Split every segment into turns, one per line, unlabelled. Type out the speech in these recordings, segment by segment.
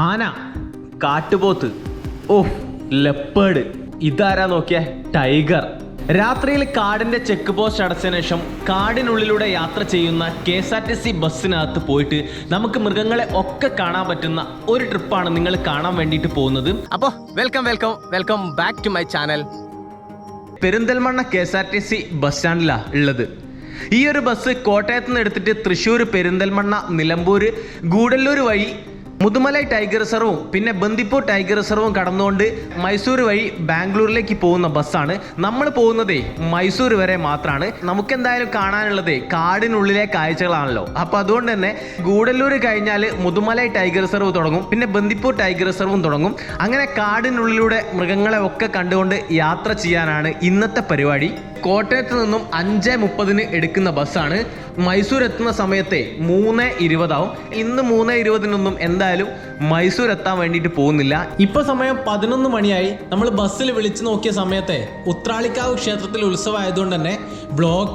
ആന കാട്ടുപോത്ത് ഓ ലെപ്പേഡ് ഇതാരാ നോക്കിയ? ടൈഗർ. രാത്രിയിൽ കാടിന്റെ ചെക്ക് പോസ്റ്റ് അടച്ചതിനു ശേഷം കാടിനുള്ളിലൂടെ യാത്ര ചെയ്യുന്ന K S R T C ബസ്സിനകത്ത് പോയിട്ട് നമുക്ക് മൃഗങ്ങളെ ഒക്കെ കാണാൻ പറ്റുന്ന ഒരു ട്രിപ്പാണ് നിങ്ങൾ കാണാൻ വേണ്ടിയിട്ട് പോകുന്നത്.
അപ്പോൾ welcome welcome welcome back to my channel
Perinthalmanna K S R T C bus സ്റ്റാൻഡിലാണ് ഉള്ളത്. ഈ ഒരു ബസ് കോട്ടയത്ത് നിന്ന് എടുത്തിട്ട് തൃശ്ശൂർ പെരിന്തൽമണ്ണ നിലമ്പൂർ ഗൂഡല്ലൂർ വഴി മുതുമലൈ ടൈഗർ റിസർവും പിന്നെ ബന്ദിപ്പൂർ ടൈഗർ റിസർവും കടന്നുകൊണ്ട് മൈസൂർ വഴി ബാംഗ്ലൂരിലേക്ക് പോകുന്ന ബസ്സാണ്. നമ്മൾ പോകുന്നതേ മൈസൂർ വരെ മാത്രമാണ് നമുക്കെന്തായാലും കാണാനുള്ളത് കാടിനുള്ളിലെ കാഴ്ചകളാണല്ലോ. അപ്പോൾ അതുകൊണ്ട് തന്നെ ഗൂഡല്ലൂർ കഴിഞ്ഞാൽ മുതുമലൈ ടൈഗർ റിസർവ് തുടങ്ങും പിന്നെ ബന്ദിപ്പൂർ ടൈഗർ റിസർവും തുടങ്ങും. അങ്ങനെ കാടിനുള്ളിലൂടെ മൃഗങ്ങളെ ഒക്കെ കണ്ടുകൊണ്ട് യാത്ര ചെയ്യാനാണ് ഇന്നത്തെ പരിപാടി. കോട്ടയത്ത് നിന്നും അഞ്ച് മുപ്പതിന് എടുക്കുന്ന ബസ്സാണ്. മൈസൂർ എത്തുന്ന സമയത്തെ മൂന്ന് ഇരുപതാവും. ഇന്ന് മൂന്ന് ഇരുപതിനൊന്നും എന്തായാലും മൈസൂർ എത്താൻ വേണ്ടിയിട്ട് പോകുന്നില്ല. ഇപ്പൊ സമയം പതിനൊന്ന് മണിയായി. നമ്മൾ ബസ്സിൽ വിളിച്ചു നോക്കിയ സമയത്തെ ഉത്രാളിക്കാവ് ക്ഷേത്രത്തിൽ ഉത്സവം ആയതുകൊണ്ട് തന്നെ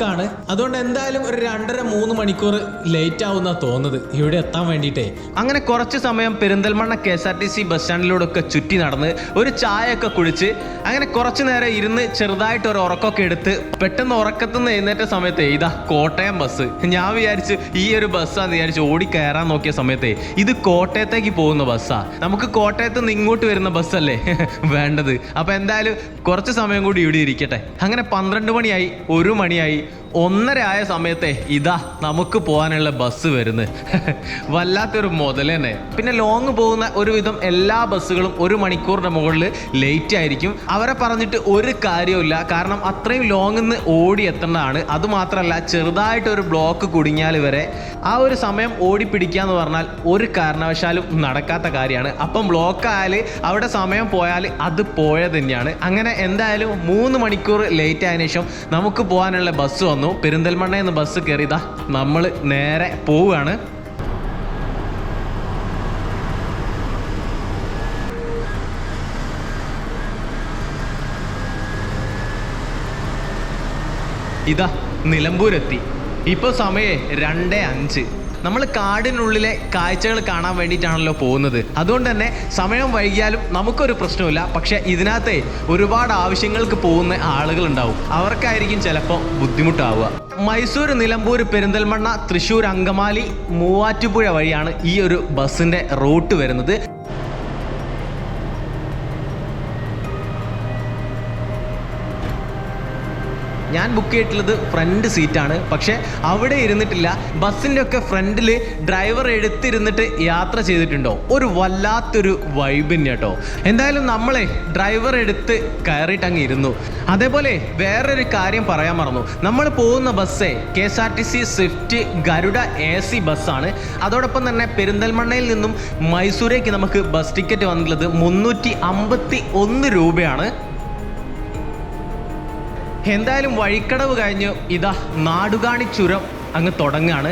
ആണ് അതുകൊണ്ട് എന്തായാലും ഒരു രണ്ടര മൂന്ന് മണിക്കൂർ ലേറ്റ് ആവുന്ന തോന്നുന്നത്. ഇവിടെ എത്താൻ വേണ്ടിയിട്ടേ. അങ്ങനെ കുറച്ച് സമയം Perinthalmanna K S R T C bus സ്റ്റാൻഡിലൂടെ ഒക്കെ ചുറ്റി നടന്ന് ഒരു ചായ ഒക്കെ കുടിച്ച് അങ്ങനെ കുറച്ച് നേരം ഇരുന്ന് ചെറുതായിട്ട് ഒരു ഉറക്കമൊക്കെ എടുത്ത് പെട്ടെന്ന് ഉറക്കത്തിൽ നിന്ന് എഴുന്നേറ്റ സമയത്ത് ഇതാ കോട്ടയം ബസ്. ഞാൻ വിചാരിച്ചു ഈ ഒരു ബസ്സാന്ന് വിചാരിച്ചു ഓടി കയറാൻ നോക്കിയ സമയത്തെ ഇത് കോട്ടയത്തേക്ക് പോകുന്ന ബസ്സാ. നമുക്ക് കോട്ടയത്ത് നിന്ന് ഇങ്ങോട്ട് വരുന്ന ബസ്സല്ലേ? വേണ്ടത്. അപ്പൊ എന്തായാലും കുറച്ച് സമയം കൂടി ഇവിടെ ഇരിക്കട്ടെ. അങ്ങനെ പന്ത്രണ്ട് മണിയായി ഒരു മണിയായി ഒന്നര ആയ സമയത്തെ ഇതാ നമുക്ക് പോകാനുള്ള ബസ് വരുന്നത് വല്ലാത്തൊരു മുതൽ തന്നെ. പിന്നെ ലോങ് പോകുന്ന ഒരുവിധം എല്ലാ ബസ്സുകളും ഒരു മണിക്കൂറിന്റെ മുകളിൽ ലേറ്റ് ആയിരിക്കും. അവരെ പറഞ്ഞിട്ട് ഒരു കാര്യമില്ല കാരണം അത്രയും ലോങ്ങിൽ നിന്ന് ഓടി എത്തേണ്ടതാണ്. അതുമാത്രമല്ല ചെറുതായിട്ട് ഒരു ബ്ലോക്ക് കുടുങ്ങിയാൽ വരെ ആ ഒരു സമയം ഓടി പിടിക്കുക എന്ന് പറഞ്ഞാൽ ഒരു കാരണവശാലും നടക്കാത്ത കാര്യമാണ്. അപ്പം ബ്ലോക്ക് ആയാൽ അവിടെ സമയം പോയാൽ അത് പോയത് തന്നെയാണ്. അങ്ങനെ എന്തായാലും മൂന്ന് മണിക്കൂർ ലേറ്റ് ആയതിനു ശേഷം നമുക്ക് പോകാനുള്ള ബസ് വന്നു. പെരിന്തൽമണ്ണയിൽ നിന്ന് ബസ് കയറിയതാ നമ്മൾ നേരെ പോവുകയാണ്. ഇതാ നിലമ്പൂരെത്തി. ഇപ്പോൾ സമയേ രണ്ടേ അഞ്ച്. നമ്മൾ കാടിനുള്ളിലെ കാഴ്ചകൾ കാണാൻ വേണ്ടിയിട്ടാണല്ലോ പോകുന്നത്. അതുകൊണ്ട് തന്നെ സമയം വൈകിയാലും നമുക്കൊരു പ്രശ്നമില്ല പക്ഷേ ഇതിനകത്തെ ഒരുപാട് ആവശ്യങ്ങൾക്ക് പോകുന്ന ആളുകൾ ഉണ്ടാവും അവർക്കായിരിക്കും ചിലപ്പോൾ ബുദ്ധിമുട്ടാവുക. മൈസൂർ നിലമ്പൂർ പെരിന്തൽമണ്ണ തൃശ്ശൂർ അങ്കമാലി മൂവാറ്റുപുഴ വഴിയാണ് ഈ ഒരു ബസ്സിന്റെ റൂട്ട് വരുന്നത്. ഞാൻ ബുക്ക് ചെയ്തിട്ടുള്ളത് ഫ്രണ്ട് സീറ്റാണ് പക്ഷെ അവിടെ ഇരുന്നിട്ടില്ല. ബസ്സിന്റെ ഒക്കെ ഫ്രണ്ടിൽ ഡ്രൈവർ എടുത്തിരുന്നിട്ട് യാത്ര ചെയ്തിട്ടുണ്ടോ? ഒരു വല്ലാത്തൊരു വൈബ് കേട്ടോ എന്തായാലും നമ്മളെ ഡ്രൈവർ എടുത്ത് കയറിയിട്ട് അങ്ങ് ഇരുന്നു അതേപോലെ വേറൊരു കാര്യം പറയാൻ മറന്നു. നമ്മൾ പോകുന്ന ബസ്സേ K S R T C swift Garuda A C ബസ്സാണ് അതോടൊപ്പം തന്നെ പെരിന്തൽമണ്ണയിൽ നിന്നും മൈസൂരേക്ക് നമുക്ക് ബസ് ടിക്കറ്റ് വന്നിട്ടുള്ളത് മുന്നൂറ്റി അമ്പത്തി ഒന്ന് രൂപയാണ്. എന്തായാലും വഴിക്കടവ് കഴിഞ്ഞ് ഇതാ നാടുകാണി ചുരം അങ്ങ് തുടങ്ങുകയാണ്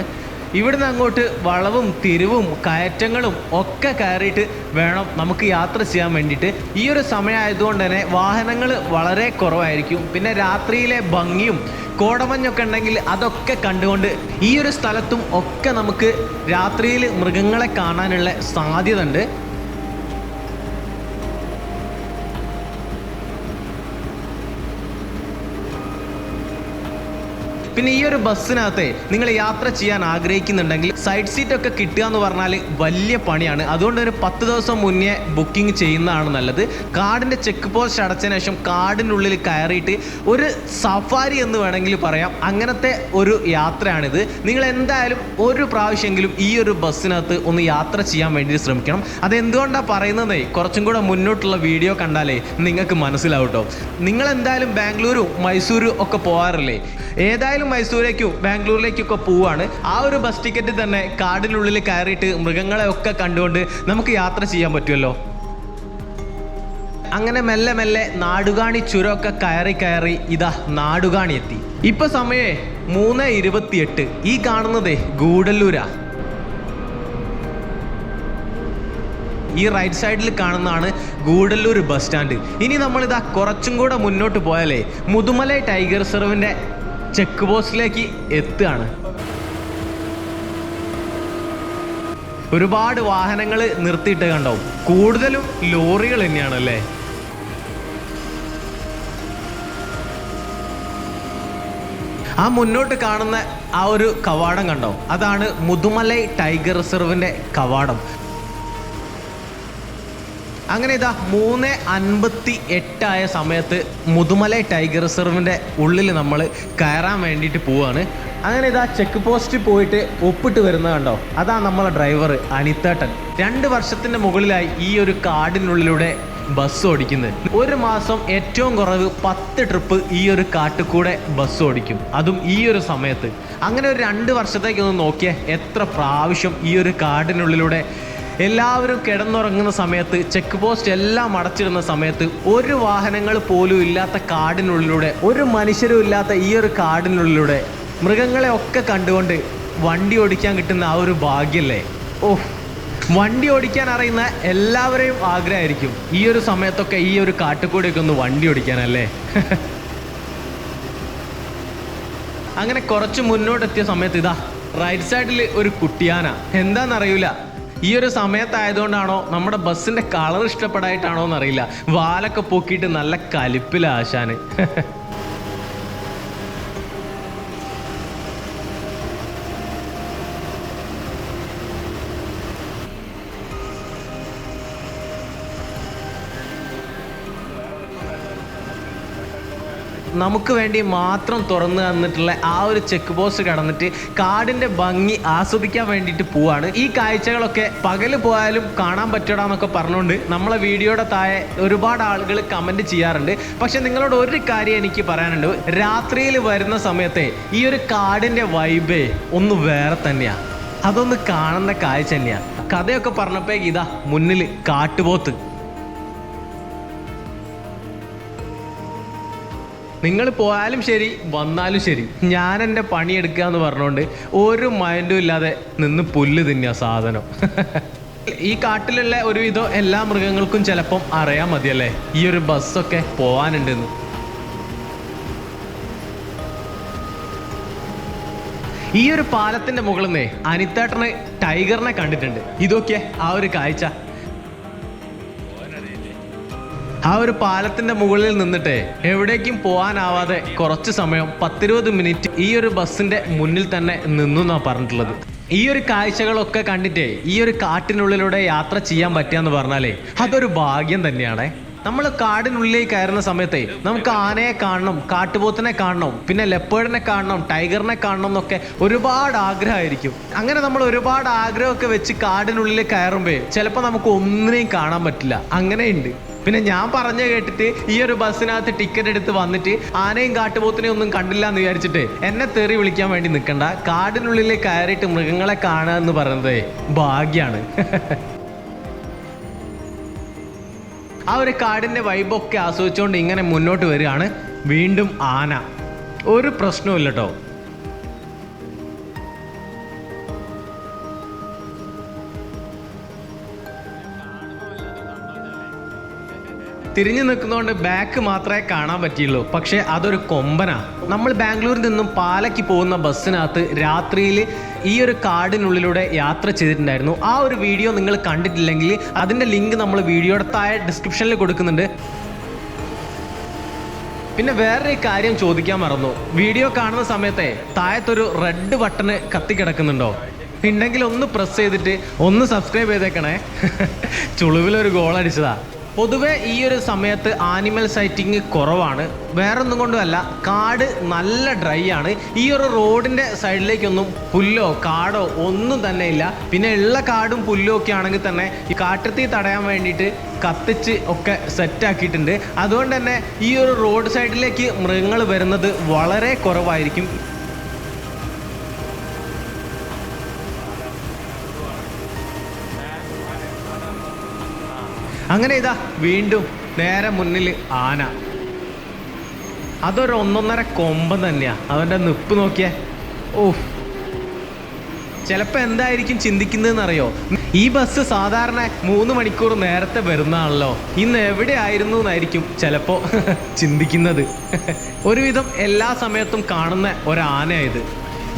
ഇവിടുന്ന് അങ്ങോട്ട് വളവും തിരിവും കയറ്റങ്ങളും ഒക്കെ കയറിയിട്ട് വേണം നമുക്ക് യാത്ര ചെയ്യാൻ വേണ്ടിയിട്ട്. ഈ ഒരു സമയമായതുകൊണ്ട് തന്നെ വാഹനങ്ങൾ വളരെ കുറവായിരിക്കും. പിന്നെ രാത്രിയിലെ ഭംഗിയും കോടമഞ്ഞൊക്കെ ഉണ്ടെങ്കിൽ അതൊക്കെ കണ്ടുകൊണ്ട് ഈ ഒരു സ്ഥലത്തും ഒക്കെ നമുക്ക് രാത്രിയിൽ മൃഗങ്ങളെ കാണാനുള്ള സാധ്യത ഉണ്ട് പിന്നെ ഈ ഒരു ബസ്സിനകത്ത് നിങ്ങൾ യാത്ര ചെയ്യാൻ ആഗ്രഹിക്കുന്നുണ്ടെങ്കിൽ സൈഡ് സീറ്റ് ഒക്കെ കിട്ടുക എന്ന് പറഞ്ഞാൽ വലിയ പണിയാണ്. അതുകൊണ്ട് ഒരു പത്ത് ദിവസം മുന്നേ ബുക്കിംഗ് ചെയ്യുന്നതാണ് നല്ലത്. കാർഡിന്റെ ചെക്ക് പോസ്റ്റ് അടച്ചതിന് ശേഷം കാർഡിനുള്ളിൽ കയറിയിട്ട് ഒരു സഫാരി എന്ന് വേണമെങ്കിൽ പറയാം. അങ്ങനത്തെ ഒരു യാത്രയാണിത്. നിങ്ങൾ എന്തായാലും ഒരു പ്രാവശ്യമെങ്കിലും ഈ ഒരു ബസ്സിനകത്ത് ഒന്ന് യാത്ര ചെയ്യാൻ വേണ്ടി ശ്രമിക്കണം. അതെന്തുകൊണ്ടാണ് പറയുന്നത് കുറച്ചും കൂടെ മുന്നോട്ടുള്ള വീഡിയോ കണ്ടാലേ നിങ്ങൾക്ക് മനസ്സിലാവും കേട്ടോ നിങ്ങൾ എന്തായാലും ബാംഗ്ലൂരും മൈസൂരും ഒക്കെ പോകാറില്ലേ? ഏതായാലും മൈസൂരേക്കും ബാംഗ്ലൂരിലേക്കും ഒക്കെ ആ ഒരു ബസ് ടിക്കറ്റ് തന്നെ കാടിനുള്ളിൽ കയറിയിട്ട് മൃഗങ്ങളെ ഒക്കെ കണ്ടുകൊണ്ട് നമുക്ക് യാത്ര ചെയ്യാൻ പറ്റുമല്ലോ. അങ്ങനെ മെല്ലെ മെല്ലെ നാടുകാണി ചുരമൊക്കെ കയറി കയറി ഇതാ നാടുകാണി എത്തി. ഇപ്പൊ സമയേ മൂന്ന് ഇരുപത്തിയെട്ട്. ഈ കാണുന്നതേ ഗൂഡല്ലൂരാ. ഈ റൈറ്റ് സൈഡിൽ കാണുന്നതാണ് ഗൂഡല്ലൂർ ബസ് സ്റ്റാൻഡ് ഇനി നമ്മളിതാ കുറച്ചും കൂടെ മുന്നോട്ട് പോയാലേ മുതുമല ടൈഗർ റിസർവിന്റെ ചെക്ക് പോസ്റ്റിലേക്ക് എത്തുകയാണ്. ഒരുപാട് വാഹനങ്ങൾ നിർത്തിയിട്ട് കണ്ടോ? കൂടുതലും ലോറികൾ തന്നെയാണ് അല്ലേ? ആ മുന്നോട്ട് കാണുന്ന ആ ഒരു കവാടം കണ്ടോ? അതാണ് മുതുമലൈ ടൈഗർ റിസർവിന്റെ കവാടം. അങ്ങനെ ഇതാ മൂന്ന് അൻപത്തി എട്ടായ സമയത്ത് മുതുമല ടൈഗർ റിസർവിന്റെ ഉള്ളിൽ നമ്മൾ കയറാൻ വേണ്ടിയിട്ട് പോവാണ്. അങ്ങനെ ഇതാ ചെക്ക് പോസ്റ്റിൽ പോയിട്ട് ഒപ്പിട്ട് വരുന്നത് കണ്ടോ? അതാ നമ്മളെ ഡ്രൈവർ അനിത്തേട്ടൻ. രണ്ട് വർഷത്തിന്റെ മുകളിലായി ഈ ഒരു കാടിനുള്ളിലൂടെ ബസ് ഓടിക്കുന്നത് ഒരു മാസം ഏറ്റവും കുറവ് പത്ത് ട്രിപ്പ് ഈ ഒരു കാട്ടുകൂടെ ബസ് ഓടിക്കും. അതും ഈ ഒരു സമയത്ത്. അങ്ങനെ ഒരു രണ്ട് വർഷത്തേക്ക് ഒന്ന് നോക്കിയേ എത്ര പ്രാവശ്യം ഈ ഒരു കാടിനുള്ളിലൂടെ എല്ലാവരും കിടന്നുറങ്ങുന്ന സമയത്ത് ചെക്ക് പോസ്റ്റ് എല്ലാം അടച്ചിടുന്ന സമയത്ത് ഒരു വാഹനങ്ങൾ പോലും ഇല്ലാത്ത കാടിനുള്ളിലൂടെ ഒരു മനുഷ്യരും ഇല്ലാത്ത ഈ ഒരു കാടിനുള്ളിലൂടെ മൃഗങ്ങളെ ഒക്കെ കണ്ടുകൊണ്ട് വണ്ടി ഓടിക്കാൻ കിട്ടുന്ന ആ ഒരു ഭാഗ്യല്ലേ? ഓഹ് വണ്ടി ഓടിക്കാൻ അറിയുന്ന എല്ലാവരെയും ആഗ്രഹമായിരിക്കും ഈ ഒരു സമയത്തൊക്കെ ഈ ഒരു കാട്ടുകൂടിയൊക്കെ ഒന്ന് വണ്ടി ഓടിക്കാനല്ലേ? അങ്ങനെ കുറച്ച് മുന്നോട്ടെത്തിയ സമയത്ത് ഇതാ റൈറ്റ് സൈഡിൽ ഒരു കുട്ടിയാന. എന്താണെന്നറിയില്ല ഈ ഒരു സമയത്തായതുകൊണ്ടാണോ നമ്മുടെ ബസ്സിന്റെ കളർ ഇഷ്ടപ്പെടായിട്ടാണോ എന്നറിയില്ല. വാലൊക്കെ പൊക്കിയിട്ട് നല്ല കലിപ്പില നമുക്ക് വേണ്ടി മാത്രം തുറന്നു തന്നിട്ടുള്ള ആ ഒരു ചെക്ക് പോസ്റ്റ് കടന്നിട്ട് കാടിന്റെ ഭംഗി ആസ്വദിക്കാൻ വേണ്ടിയിട്ട് പോവാണ്. ഈ കാഴ്ചകളൊക്കെ പകൽ പോയാലും കാണാൻ പറ്റടാന്നൊക്കെ പറഞ്ഞുകൊണ്ട് നമ്മളെ വീഡിയോയുടെ താഴെ ഒരുപാട് ആളുകൾ കമന്റ് ചെയ്യാറുണ്ട്. പക്ഷെ നിങ്ങളോട് ഒരു കാര്യം എനിക്ക് പറയാനുണ്ട്. രാത്രിയിൽ വരുന്ന സമയത്തെ ഈ ഒരു കാടിന്റെ വൈബേ ഒന്ന് വേറെ തന്നെയാണ് അതൊന്ന് കാണുന്ന കാഴ്ച തന്നെയാണ് കഥയൊക്കെ പറഞ്ഞപ്പോ ഇതാ മുന്നിൽ കാട്ടുപോത്ത്. നിങ്ങൾ പോയാലും ശരി വന്നാലും ശരി. ഞാൻ എന്റെ പണിയെടുക്കുക എന്ന് പറഞ്ഞുകൊണ്ട് ഒരു മൈൻഡും ഇല്ലാതെ നിന്ന് പുല്ല് തിന്നുക സാധനം. ഈ കാട്ടിലുള്ള ഒരുവിധം എല്ലാ മൃഗങ്ങൾക്കും ചിലപ്പം അറിയാൻ മതിയല്ലേ? ഈ ഒരു ബസ്സൊക്കെ പോവാനുണ്ടെന്ന്. ഈ ഒരു പാലത്തിന്റെ മുകളിൽ നിന്ന് അനിത്തേട്ടന് ടൈഗറിനെ കണ്ടിട്ടുണ്ട്. ഇതൊക്കെ ആ ഒരു കാഴ്ച. ആ ഒരു പാലത്തിന്റെ മുകളിൽ നിന്നിട്ട് എവിടേക്കും പോകാനാവാതെ കുറച്ച് സമയം പത്തിരുപത് മിനിറ്റ് ഈ ഒരു ബസ്സിന്റെ മുന്നിൽ തന്നെ നിന്നു എന്നാ പറഞ്ഞിട്ടുള്ളത്. ഈ ഒരു കാഴ്ചകളൊക്കെ കണ്ടിട്ട് ഈ ഒരു കാട്ടിനുള്ളിലൂടെ യാത്ര ചെയ്യാൻ പറ്റുക പറഞ്ഞാലേ അതൊരു ഭാഗ്യം തന്നെയാണ്. നമ്മൾ കാടിനുള്ളിലേക്ക് കയറുന്ന സമയത്തെ നമുക്ക് ആനയെ കാണണം കാട്ടുപോത്തിനെ കാണണം പിന്നെ ലെപ്പേഡിനെ കാണണം ടൈഗറിനെ കാണണം എന്നൊക്കെ ഒരുപാട് ആഗ്രഹമായിരിക്കും. അങ്ങനെ നമ്മൾ ഒരുപാട് ആഗ്രഹമൊക്കെ വെച്ച് കാടിനുള്ളിൽ കയറുമ്പോൾ ചിലപ്പോൾ നമുക്ക് ഒന്നിനെയും കാണാൻ പറ്റില്ല. അങ്ങനെയുണ്ട്. പിന്നെ ഞാൻ പറഞ്ഞ കേട്ടിട്ട് ഈ ഒരു ബസ്സിനകത്ത് ടിക്കറ്റ് എടുത്ത് വന്നിട്ട് ആനയും കാട്ടുപോത്തിനെ ഒന്നും കണ്ടില്ല എന്ന് വിചാരിച്ചിട്ട് എന്നെ തെറി വിളിക്കാൻ വേണ്ടി നിൽക്കണ്ട കാടിനുള്ളിൽ കയറിയിട്ട് മൃഗങ്ങളെ കാണുക എന്ന് പറയുന്നത് ഭാഗ്യാണ്. ആ ഒരു കാടിന്റെ വൈബൊക്കെ ആസ്വദിച്ചുകൊണ്ട് ഇങ്ങനെ മുന്നോട്ട് വരികയാണ് വീണ്ടും ആന. ഒരു പ്രശ്നവും ഇല്ല തിരിഞ്ഞു നിൽക്കുന്നതുകൊണ്ട് ബാക്ക് മാത്രമേ കാണാൻ പറ്റിയുള്ളൂ. പക്ഷേ അതൊരു കൊമ്പനാ. നമ്മൾ ബാംഗ്ലൂരിൽ നിന്നും പാലയ്ക്ക് പോകുന്ന ബസ്സിനകത്ത് രാത്രിയിൽ ഈ ഒരു കാടിനുള്ളിലൂടെ യാത്ര ചെയ്തിട്ടുണ്ടായിരുന്നു. ആ ഒരു വീഡിയോ നിങ്ങൾ കണ്ടിട്ടില്ലെങ്കിൽ അതിന്റെ ലിങ്ക് നമ്മൾ വീഡിയോയുടെ താഴെ ഡിസ്ക്രിപ്ഷനിൽ കൊടുക്കുന്നുണ്ട്. പിന്നെ വേറൊരു കാര്യം ചോദിക്കാൻ മറന്നു. വീഡിയോ കാണുന്ന സമയത്തെ താഴത്തൊരു റെഡ് ബട്ടണ് കത്തിക്കിടക്കുന്നുണ്ടോ ഉണ്ടെങ്കിൽ ഒന്ന് പ്രസ് ചെയ്തിട്ട് ഒന്ന് സബ്സ്ക്രൈബ് ചെയ്തേക്കണേ. ചുളിവിലൊരു ഗോൾ അടിച്ചതാ. പൊതുവെ ഈ ഒരു സമയത്ത് ആനിമൽ സൈറ്റിങ് കുറവാണ്. വേറൊന്നും കൊണ്ടുമല്ല കാട് നല്ല ഡ്രൈ ആണ്. ഈ ഒരു റോഡിന്റെ സൈഡിലേക്കൊന്നും പുല്ലോ കാടോ ഒന്നും തന്നെ ഇല്ല. പിന്നെ ഉള്ള കാടും പുല്ലും ഒക്കെ ആണെങ്കിൽ തന്നെ ഈ കാട്ടത്തി തടയാൻ വേണ്ടിയിട്ട് കത്തിച്ച് ഒക്കെ സെറ്റാക്കിയിട്ടുണ്ട് അതുകൊണ്ട് തന്നെ ഈ ഒരു റോഡ് സൈഡിലേക്ക് മൃഗങ്ങൾ വരുന്നത് വളരെ കുറവായിരിക്കും. അങ്ങനെ ഇതാ വീണ്ടും നേരെ മുന്നിൽ ആന. അതൊരു ഒന്നൊന്നര കൊമ്പൻ തന്നെയാ. അവന്റെ നിപ്പ് നോക്കിയേ. ഓ ചിലപ്പോ എന്തായിരിക്കും ചിന്തിക്കുന്നതെന്ന് അറിയോ ഈ ബസ് സാധാരണ മൂന്ന് മണിക്കൂർ നേരത്തെ വരുന്നതാണല്ലോ ഇന്ന് എവിടെ ആയിരുന്നു എന്നായിരിക്കും ചിലപ്പോ ചിന്തിക്കുന്നത്. ഒരുവിധം എല്ലാ സമയത്തും കാണുന്ന ഒരാനയായത്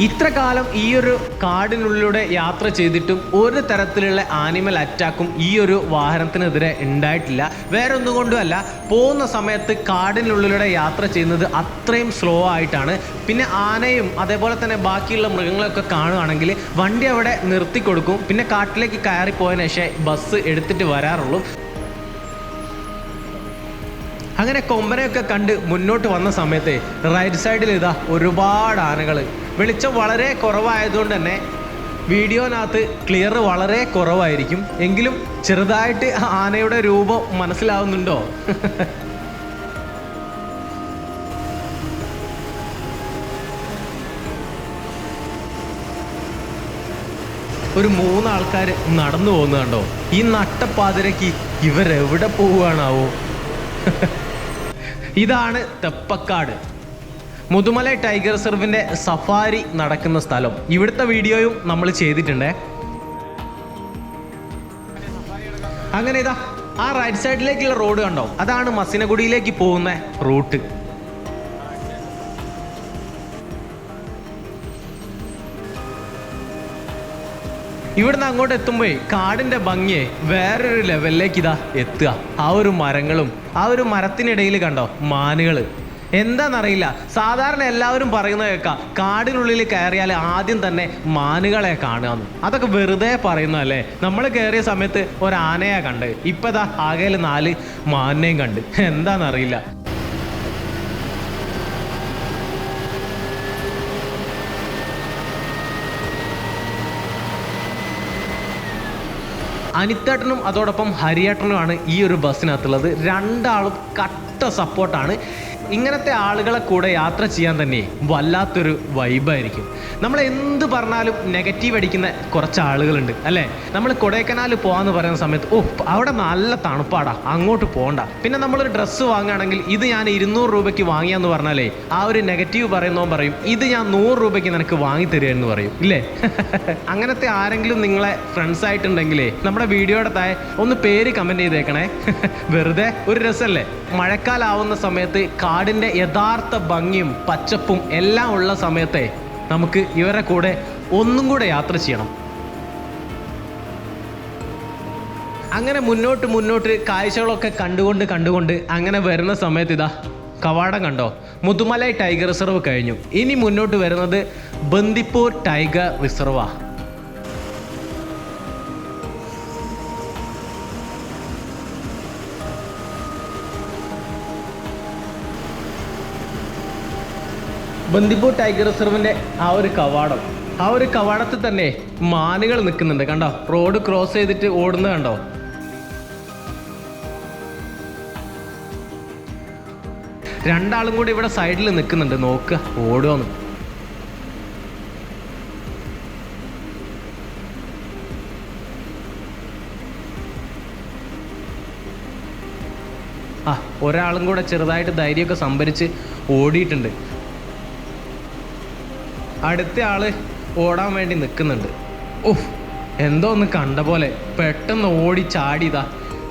ഇത്ര കാലം ഈ ഒരു കാടിനുള്ളിലൂടെ യാത്ര ചെയ്തിട്ടും ഒരു തരത്തിലുള്ള ആനിമൽ അറ്റാക്കും ഈ ഒരു വാഹനത്തിനെതിരെ ഉണ്ടായിട്ടില്ല. വേറെ ഒന്നുകൊണ്ടുമല്ല പോകുന്ന സമയത്ത് കാടിനുള്ളിലൂടെ യാത്ര ചെയ്യുന്നത് അത്രയും സ്ലോ ആയിട്ടാണ്. പിന്നെ ആനയും അതേപോലെ തന്നെ ബാക്കിയുള്ള മൃഗങ്ങളൊക്കെ കാണുകയാണെങ്കിൽ വണ്ടി അവിടെ നിർത്തി കൊടുക്കും. പിന്നെ കാട്ടിലേക്ക് കയറി കയറിപ്പോയതിനു ശേഷം ബസ് എടുത്തിട്ട് വരാറുള്ളൂ. അങ്ങനെ കൊമ്പനെയൊക്കെ കണ്ട് മുന്നോട്ട് വന്ന സമയത്ത് റൈറ്റ് സൈഡിൽ ഇതാ ഒരുപാട് ആനകൾ വെളിച്ചം വളരെ കുറവായതുകൊണ്ട് തന്നെ വീഡിയോനകത്ത് ക്ലിയർ വളരെ കുറവായിരിക്കും. എങ്കിലും ചെറുതായിട്ട് ആനയുടെ രൂപം മനസ്സിലാവുന്നുണ്ടോ? ഒരു മൂന്നാൾക്കാർ നടന്നു പോകുന്നുണ്ടോ ഈ നട്ടപ്പാതിരക്ക് ഇവരെവിടെ പോവുകയാണാവോ? ഇതാണ് തെപ്പക്കാട്. മുതുമല ടൈഗർ റിസർവിന്റെ സഫാരി നടക്കുന്ന സ്ഥലം. ഇവിടുത്തെ വീഡിയോയും നമ്മൾ ചെയ്തിട്ടുണ്ട്. അങ്ങനെ ഇതാ ആ റൈറ്റ് സൈഡിലേക്കുള്ള റോഡ് കണ്ടോ? അതാണ് മസിനഗുഡിയിലേക്ക് പോകുന്ന റൂട്ട് ഇവിടുന്ന് അങ്ങോട്ട് എത്തുമ്പോൾ കാടിന്റെ ഭംഗിയെ വേറൊരു ലെവലിലേക്ക് ഇതാ എത്തുക. ആ ഒരു മരങ്ങളും ആ ഒരു മരത്തിനിടയിൽ കണ്ടോ മാനുകൾ. എന്താണെന്നറിയില്ല സാധാരണ എല്ലാവരും പറയുന്നത് കേൾക്കാം. കാടിനുള്ളിൽ കയറിയാൽ ആദ്യം തന്നെ മാനുകളെ കാണുകയെന്ന്. അതൊക്കെ വെറുതെ പറയുന്നതല്ലേ? നമ്മൾ കയറിയ സമയത്ത് ഒരാനയെ കണ്ട്. ഇപ്പതാ ആകെയിൽ നാല് മാനിനെയും കണ്ട്. എന്താണെന്നറിയില്ല അനിത്തേട്ടനും അതോടൊപ്പം ഹരിയേട്ടനുമാണ് ഈ ഒരു ബസ്സിനകത്തുള്ളത്. രണ്ടാളും കട്ട സപ്പോർട്ടാണ് ഇങ്ങനത്തെ ആളുകളെ കൂടെ യാത്ര ചെയ്യാൻ തന്നെ വല്ലാത്തൊരു വൈബായിരിക്കും നമ്മൾ എന്ത് പറഞ്ഞാലും നെഗറ്റീവ് അടിക്കുന്ന കുറച്ച് ആളുകളുണ്ട് അല്ലേ? നമ്മൾ കൊടൈക്കനാൽ പോകാന്ന് പറയുന്ന സമയത്ത് ഓ അവിടെ നല്ല തണുപ്പാടാ അങ്ങോട്ട് പോകണ്ട പിന്നെ നമ്മളൊരു ഡ്രസ്സ് വാങ്ങുകയാണെങ്കിൽ ഇത് ഞാൻ ഇരുന്നൂറ് രൂപയ്ക്ക് വാങ്ങിയെന്ന് പറഞ്ഞാലേ ആ ഒരു നെഗറ്റീവ് പറയുന്നവൻ പറയും ഇത് ഞാൻ നൂറ് രൂപയ്ക്ക് നിനക്ക് വാങ്ങി തരികയെന്ന് പറയും. ഇല്ലേ? അങ്ങനത്തെ ആരെങ്കിലും നിങ്ങളെ ഫ്രണ്ട്സ് ആയിട്ടുണ്ടെങ്കിലേ നമ്മുടെ വീഡിയോയുടെ താഴെ ഒന്ന് പേര് കമന്റ് ചെയ്തേക്കണേ. വെറുതെ ഒരു രസമല്ലേ മഴക്കാലാവുന്ന സമയത്ത് കാടിന്റെ യഥാർത്ഥ ഭംഗിയും പച്ചപ്പും എല്ലാം ഉള്ള സമയത്തെ നമുക്ക് ഇവരെ കൂടെ ഒന്നും കൂടെ യാത്ര ചെയ്യണം. അങ്ങനെ മുന്നോട്ട് മുന്നോട്ട് കാഴ്ചകളൊക്കെ കണ്ടുകൊണ്ട് കണ്ടുകൊണ്ട് അങ്ങനെ വരുന്ന സമയത്ത് ഇതാ കവാടം കണ്ടോ? മുതുമലൈ ടൈഗർ റിസർവ് കഴിഞ്ഞു. ഇനി മുന്നോട്ട് വരുന്നത് ബന്ദിപ്പൂർ ടൈഗർ റിസർവാ. ബന്ദിപ്പൂർ ടൈഗർ റിസർവിന്റെ ആ ഒരു കവാടം. ആ ഒരു കവാടത്തിൽ തന്നെ മാനുകൾ നിൽക്കുന്നുണ്ട്. കണ്ടോ? റോഡ് ക്രോസ് ചെയ്തിട്ട് ഓടുന്നത് കണ്ടോ? രണ്ടാളും കൂടി ഇവിടെ സൈഡിൽ നിൽക്കുന്നുണ്ട്. നോക്കുക ഓടുമെന്ന് ആ ഒരാളും കൂടെ ചെറുതായിട്ട് ധൈര്യമൊക്കെ സംഭരിച്ച് ഓടിയിട്ടുണ്ട്. അടുത്ത ആൾ ഓടാൻ വേണ്ടി നിൽക്കുന്നുണ്ട് ഓഹ് എന്തോ ഒന്ന് കണ്ട പോലെ പെട്ടെന്ന് ഓടി ചാടിയതാ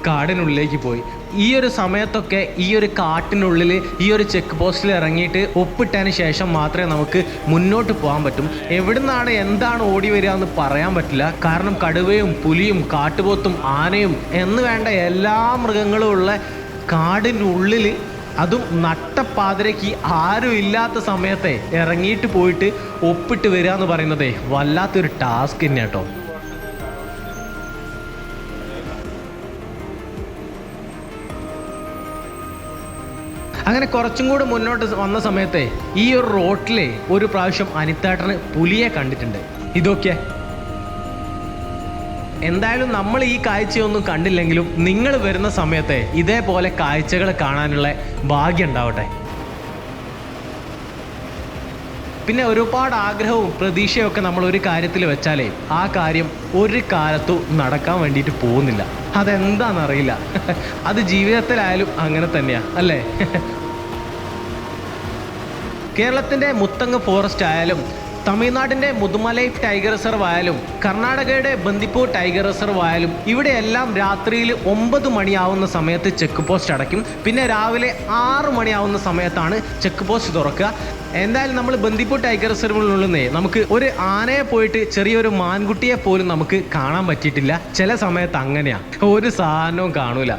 കാടിനുള്ളിലേക്ക് പോയി. ഈ ഒരു സമയത്തൊക്കെ ഈ ഒരു കാട്ടിനുള്ളിൽ ഈ ഒരു ചെക്ക് പോസ്റ്റിൽ ഇറങ്ങിയിട്ട് ഒപ്പിട്ടതിന് ശേഷം മാത്രമേ നമുക്ക് മുന്നോട്ട് പോകാൻ പറ്റും. എവിടുന്നാണ് എന്താണ് ഓടി വരിക എന്ന് പറയാൻ പറ്റില്ല. കാരണം കടുവയും പുലിയും കാട്ടുപോത്തും ആനയും എന്ന് വേണ്ട എല്ലാ മൃഗങ്ങളും ഉള്ള കാടിനുള്ളിൽ അതും നട്ടപ്പാതിരയ്ക്ക് ആരും ഇല്ലാത്ത സമയത്തെ ഇറങ്ങിയിട്ട് പോയിട്ട് ഒപ്പിട്ട് വരിക എന്ന് പറയുന്നതേ വല്ലാത്തൊരു ടാസ്ക് തന്നെ കേട്ടോ അങ്ങനെ കുറച്ചും കൂടെ മുന്നോട്ട് വന്ന സമയത്തെ ഈ ഒരു റോട്ടിലെ ഒരു പ്രാവശ്യം അനിത്താട്ടന് പുലിയെ കണ്ടിട്ടുണ്ട്. ഇതൊക്കെ എന്തായാലും നമ്മൾ ഈ കാഴ്ചയൊന്നും കണ്ടില്ലെങ്കിലും നിങ്ങൾ വരുന്ന സമയത്തെ ഇതേപോലെ കാഴ്ചകൾ കാണാനുള്ള ഭാഗ്യം ഉണ്ടാവട്ടെ. പിന്നെ ഒരുപാട് ആഗ്രഹവും പ്രതീക്ഷയൊക്കെ നമ്മൾ ഒരു കാര്യത്തിൽ വെച്ചാലേ ആ കാര്യം ഒരു കാലത്തു നടക്കാൻ വേണ്ടിയിട്ട് പോകുന്നില്ല. അതെന്താണെന്നറിയില്ല അത് ജീവിതത്തിലായാലും അങ്ങനെ തന്നെയാണ് അല്ലേ? കേരളത്തിന്റെ മുത്തങ്ങ ഫോറസ്റ്റ് ആയാലും തമിഴ്നാടിന്റെ മുതുമലൈ ടൈഗർ റിസർവ് ആയാലും കർണാടകയുടെ ബന്ദിപ്പൂർ ടൈഗർ റിസർവ് ആയാലും ഇവിടെയെല്ലാം രാത്രിയിൽ ഒമ്പത് മണിയാവുന്ന സമയത്ത് ചെക്ക് പോസ്റ്റ് അടയ്ക്കും. പിന്നെ രാവിലെ ആറ് മണിയാവുന്ന സമയത്താണ് ചെക്ക് പോസ്റ്റ് തുറക്കുക. എന്തായാലും നമ്മൾ ബന്ദിപ്പൂർ ടൈഗർ റിസർവിനുള്ളിൽ നിന്നേ നമുക്ക് ഒരു ആനയെ പോയിട്ട് ചെറിയൊരു മാൻകുട്ടിയെ പോലും നമുക്ക് കാണാൻ പറ്റിയിട്ടില്ല. ചില സമയത്ത് അങ്ങനെയാണ് ഒരു സാധനവും കാണൂല.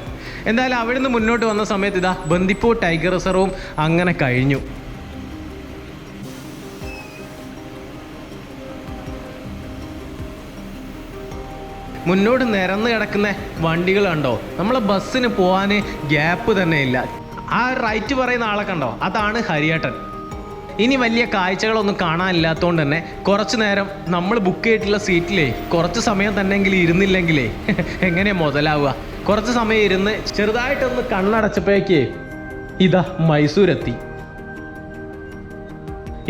എന്തായാലും അവിടുന്ന് മുന്നോട്ട് വന്ന സമയത്ത് ഇതാ ബന്ദിപ്പൂർ ടൈഗർ റിസർവും അങ്ങനെ കഴിഞ്ഞു. മുന്നോട്ട് നിരന്ന് കിടക്കുന്ന വണ്ടികൾ കണ്ടോ നമ്മളെ ബസ്സിന് പോകാൻ ഗ്യാപ്പ് തന്നെ ഇല്ല ആ റൈറ്റ് പറയുന്ന ആളെ കണ്ടോ? അതാണ് ഹരിയേട്ടൻ. ഇനി വലിയ കാഴ്ചകളൊന്നും കാണാനില്ലാത്തതുകൊണ്ട് തന്നെ കുറച്ച് നേരം നമ്മൾ ബുക്ക് ചെയ്തിട്ടുള്ള സീറ്റിലേ കുറച്ച് സമയം തന്നെങ്കിലും ഇരുന്നില്ലെങ്കിലേ എങ്ങനെ മുതലാവുക? കുറച്ച് സമയം ഇരുന്ന് ചെറുതായിട്ടൊന്ന് കണ്ണടച്ചപ്പോഴേക്കേ ഇതാ മൈസൂരെത്തി.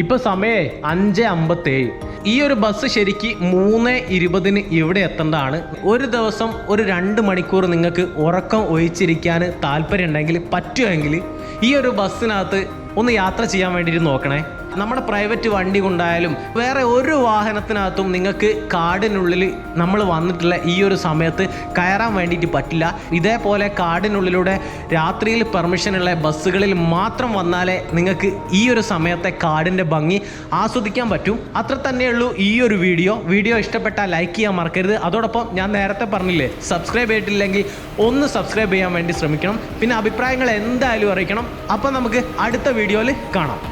ഇപ്പൊ സമയേ അഞ്ച് അമ്പത്തേഴ്. ഈ ഒരു ബസ് ശരിക്ക് മൂന്ന് ഇരുപതിന് ഇവിടെ എത്തേണ്ടതാണ്. ഒരു ദിവസം ഒരു രണ്ട് മണിക്കൂർ നിങ്ങൾക്ക് ഉറക്കം ഒഴിച്ചിരിക്കാൻ താല്പര്യം ഉണ്ടെങ്കിൽ പറ്റുമെങ്കിൽ ഈ ഒരു ബസ്സിനകത്ത് ഒന്ന് യാത്ര ചെയ്യാൻ വേണ്ടിയിട്ട് നോക്കണേ. നമ്മുടെ പ്രൈവറ്റ് വണ്ടി കൊണ്ടായാലും വേറെ ഒരു വാഹനത്തിനകത്തും നിങ്ങൾക്ക് കാടിനുള്ളിൽ നമ്മൾ വന്നിട്ടുള്ള ഈ ഒരു സമയത്ത് കയറാൻ വേണ്ടിയിട്ട് പറ്റില്ല. ഇതേപോലെ കാടിനുള്ളിലൂടെ രാത്രിയിൽ പെർമിഷനുള്ള ബസ്സുകളിൽ മാത്രം വന്നാലേ നിങ്ങൾക്ക് ഈ ഒരു സമയത്തെ കാടിന്റെ ഭംഗി ആസ്വദിക്കാൻ പറ്റും. അത്ര തന്നെയുള്ളൂ ഈ ഒരു വീഡിയോ. വീഡിയോ ഇഷ്ടപ്പെട്ടാൽ ലൈക്ക് ചെയ്യാൻ മറക്കരുത്. അതോടൊപ്പം ഞാൻ നേരത്തെ പറഞ്ഞില്ലേ സബ്സ്ക്രൈബ് ചെയ്തിട്ടില്ലെങ്കിൽ ഒന്ന് സബ്സ്ക്രൈബ് ചെയ്യാൻ വേണ്ടി ശ്രമിക്കണം. പിന്നെ അഭിപ്രായങ്ങൾ എന്തായാലും അറിയിക്കണം. അപ്പം നമുക്ക് അടുത്ത വീഡിയോയിൽ കാണാം.